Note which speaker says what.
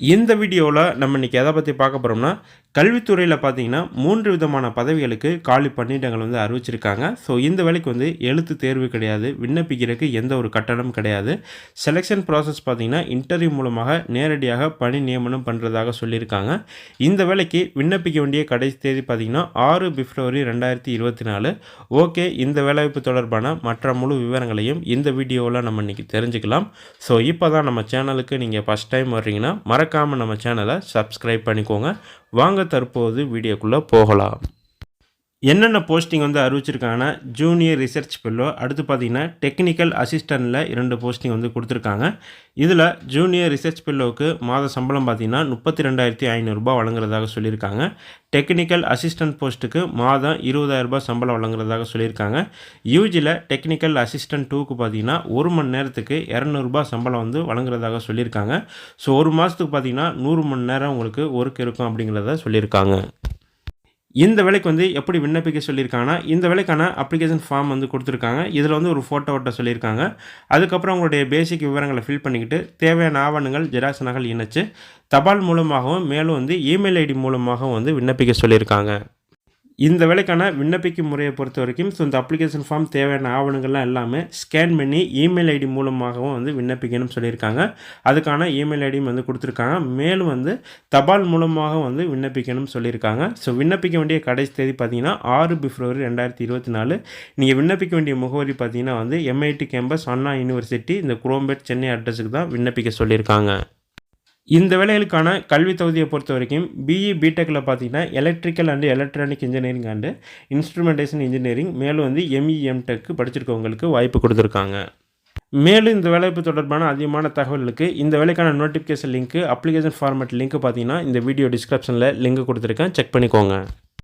Speaker 1: இந்த வீடியோவில் நம்ம இன்றைக்கி எதை பற்றி பார்க்க போகிறோம்னா கல்வித்துறையில் பார்த்தீங்கன்னா மூன்று விதமான பதவிகளுக்கு காலி பணியிடங்கள் வந்து அறிவிச்சிருக்காங்க. ஸோ இந்த வேலைக்கு வந்து எழுத்து தேர்வு கிடையாது விண்ணப்பிக்கிறதுக்கு எந்த ஒரு கட்டணம் கிடையாது. செலெக்ஷன் ப்ராசஸ் பார்த்தீங்கன்னா இன்டர்வியூ மூலமாக நேரடியாக பணி நியமனம் பண்ணுறதாக சொல்லியிருக்காங்க. இந்த வேலைக்கு விண்ணப்பிக்க வேண்டிய கடைசி தேதி பார்த்தீங்கன்னா ஆறு பிப்ரவரி ரெண்டாயிரத்தி இருபத்தி நாலு. ஓகே இந்த வேலைவாய்ப்பு தொடர்பான மற்ற முழு விவரங்களையும் இந்த வீடியோவில் நம்ம இன்றைக்கி தெரிஞ்சுக்கலாம். ஸோ இப்போ தான் நம்ம சேனலுக்கு நீங்கள் ஃபஸ்ட் டைம் வர்றீங்கன்னா மறக்க மறக்காமல் நம்ம சேனலை சப்ஸ்கிரைப் பண்ணிக்கோங்க. வாங்க தற்போது வீடியோக்குள்ளே போகலாம். என்னென்ன போஸ்டிங் வந்து அறிவிச்சிருக்காங்கன்னா ஜூனியர் ரிசர்ச் ஃபெல்லோ அடுத்து பார்த்தீங்கன்னா டெக்னிக்கல் அசிஸ்டண்ட்டில் இரண்டு போஸ்டிங் வந்து கொடுத்துருக்காங்க. இதில் ஜூனியர் ரிசர்ச் ஃபெல்லோவுக்கு மாத சம்பளம் பார்த்தீங்கன்னா முப்பத்தி ரெண்டாயிரத்தி ஐநூறுரூபா வழங்குறதாக சொல்லியிருக்காங்க. டெக்னிக்கல் அசிஸ்டன்ட் போஸ்ட்டுக்கு மாதம் இருபதாயிரரூபா சம்பளம் வழங்குறதாக சொல்லியிருக்காங்க. யூஜியில் டெக்னிக்கல் அசிஸ்டன்ட் டூக்கு பார்த்தீங்கன்னா ஒரு மணி நேரத்துக்கு இரநூறுபா சம்பளம் வந்து வழங்குறதாக சொல்லியிருக்காங்க. ஸோ ஒரு மாதத்துக்கு பார்த்தீங்கன்னா நூறு மணி நேரம் உங்களுக்கு ஒர்க் இருக்கும் அப்படிங்கிறத சொல்லியிருக்காங்க. இந்த வேலைக்கு வந்து எப்படி விண்ணப்பிக்க சொல்லியிருக்காங்கன்னா இந்த வேலைக்கான அப்ளிகேஷன் ஃபார்ம் வந்து கொடுத்துருக்காங்க. இதில் வந்து ஒரு ஃபோட்டோ ஓட்ட சொல்லியிருக்காங்க. அதுக்கப்புறம் உங்களுடைய பேசிக் விவரங்களை ஃபில் பண்ணிக்கிட்டு தேவையான ஆவணங்கள் ஜெராக்ஸ் நகல் இணைச்சு தபால் மூலமாகவும் மேலும் வந்து இமெயில் ஐடி மூலமாகவும் வந்து விண்ணப்பிக்க சொல்லியிருக்காங்க. இந்த வேலைக்கான விண்ணப்பிக்கும் முறையை பொறுத்த வரைக்கும் ஸோ இந்த அப்ளிகேஷன் ஃபார்ம் தேவையான ஆவணங்கள்லாம் எல்லாமே ஸ்கேன் பண்ணி இமெயில் ஐடி மூலமாகவும் வந்து விண்ணப்பிக்கணும்னு சொல்லியிருக்காங்க. அதுக்கான இமெயில் ஐடியும் வந்து கொடுத்துருக்காங்க. மேலும் வந்து தபால் மூலமாக வந்து விண்ணப்பிக்கணும்னு சொல்லியிருக்காங்க. ஸோ விண்ணப்பிக்க வேண்டிய கடைசி தேதி பார்த்தீங்கன்னா ஆறு பிப்ரவரி ரெண்டாயிரத்தி இருபத்தி நாலு. நீங்கள் விண்ணப்பிக்க வேண்டிய முகவரி பார்த்தீங்கன்னா வந்து எம்ஐடி கேம்பஸ் அண்ணா யூனிவர்சிட்டி இந்த குரோம்பேட் சென்னை அட்ரஸுக்கு தான் விண்ணப்பிக்க சொல்லியிருக்காங்க. இந்த வேலைகளுக்கான கல்வி தகுதியை பொறுத்த வரைக்கும் பிஇ பிடெக்கில் பார்த்தீங்கன்னா electrical and electronic engineering and instrumentation engineering மேலும் வந்து எம்இஎம் டெக்கு படிச்சிருக்கவங்களுக்கு வாய்ப்பு கொடுத்துருக்காங்க. மேலும் இந்த வேலைவாய்ப்பு தொடர்பான அதிகமான தகவல்களுக்கு இந்த வேலைக்கான நோட்டிஃபிகேஷன் லிங்க்கு அப்ளிகேஷன் ஃபார்மேட் லிங்க் பார்த்தீங்கன்னா இந்த வீடியோ டிஸ்கிரிப்ஷனில் லிங்க் கொடுத்துருக்கேன். செக் பண்ணிக்கோங்க.